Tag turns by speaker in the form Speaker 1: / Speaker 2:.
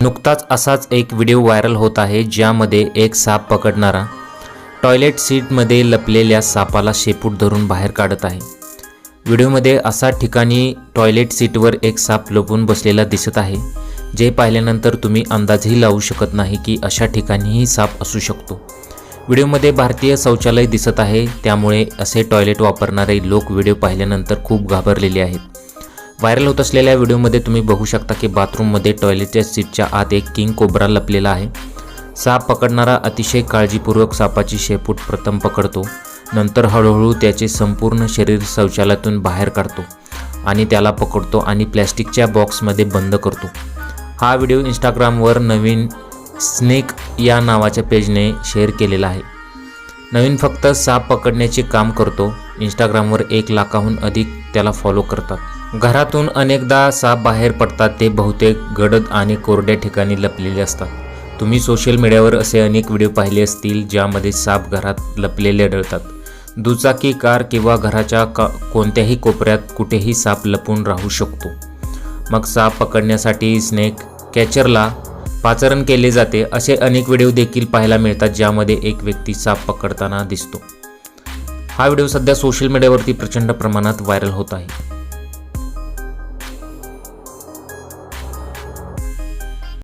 Speaker 1: नुकताच असाच एक व्हिडिओ व्हायरल होत आहे ज्यामध्ये एक साप पकडणारा टॉयलेट सीटमध्ये लपलेल्या सापाला शेपूट धरून बाहेर काढत आहे. व्हिडिओमध्ये असा ठिकाणी टॉयलेट सीटवर एक साप लपून बसलेला दिसत आहे जे पाहिल्यानंतर तुम्ही अंदाजही लावू शकत नाही की अशा ठिकाणीही साप असू शकतो. व्हिडिओमध्ये भारतीय शौचालय दिसत आहे त्यामुळे असे टॉयलेट वापरणारे लोक व्हिडिओ पाहिल्यानंतर खूप घाबरलेले आहेत. व्हायरल होत असलेल्या व्हिडिओमध्ये तुम्ही बघू शकता की बाथरूममध्ये टॉयलेटच्या सीटच्या आत एक किंग कोबरा लपलेला आहे. साप पकडणारा अतिशय काळजीपूर्वक सापाची शेपूट प्रथम पकडतो नंतर हळूहळू त्याचे संपूर्ण शरीर शौचालयातून बाहेर काढतो आणि त्याला पकडतो आणि प्लॅस्टिकच्या बॉक्समध्ये बंद करतो. हा व्हिडिओ इंस्टाग्रामवर नवीन स्नेक या नावाच्या पेजने शेअर केलेला आहे. नवीन फक्त साप पकडण्याचे काम करतो इंस्टाग्रामवर एक लाखाहून अधिक त्याला फॉलो करतात. घरातून अनेकदा साप बाहेर पडतात ते बहुतेक गडद आणि कोरड्या ठिकाणी लपलेले असतात. तुम्ही सोशल मीडियावर असे अनेक व्हिडिओ पाहिले असतील ज्यामध्ये साप घरात लपलेले आढळतात. दुचाकी कार किंवा घराच्या का कोणत्याही कोपऱ्यात कुठेही साप लपून राहू शकतो. मग साप पकडण्यासाठी स्नेक कॅचरला पाचरण केले जाते असे अनेक व्हिडिओ देखील पाहायला मिळतात ज्यामध्ये एक व्यक्ती साप पकडताना दिसतो. हा व्हिडिओ सध्या सोशल मीडियावरती प्रचंड प्रमाणात व्हायरल होत आहे.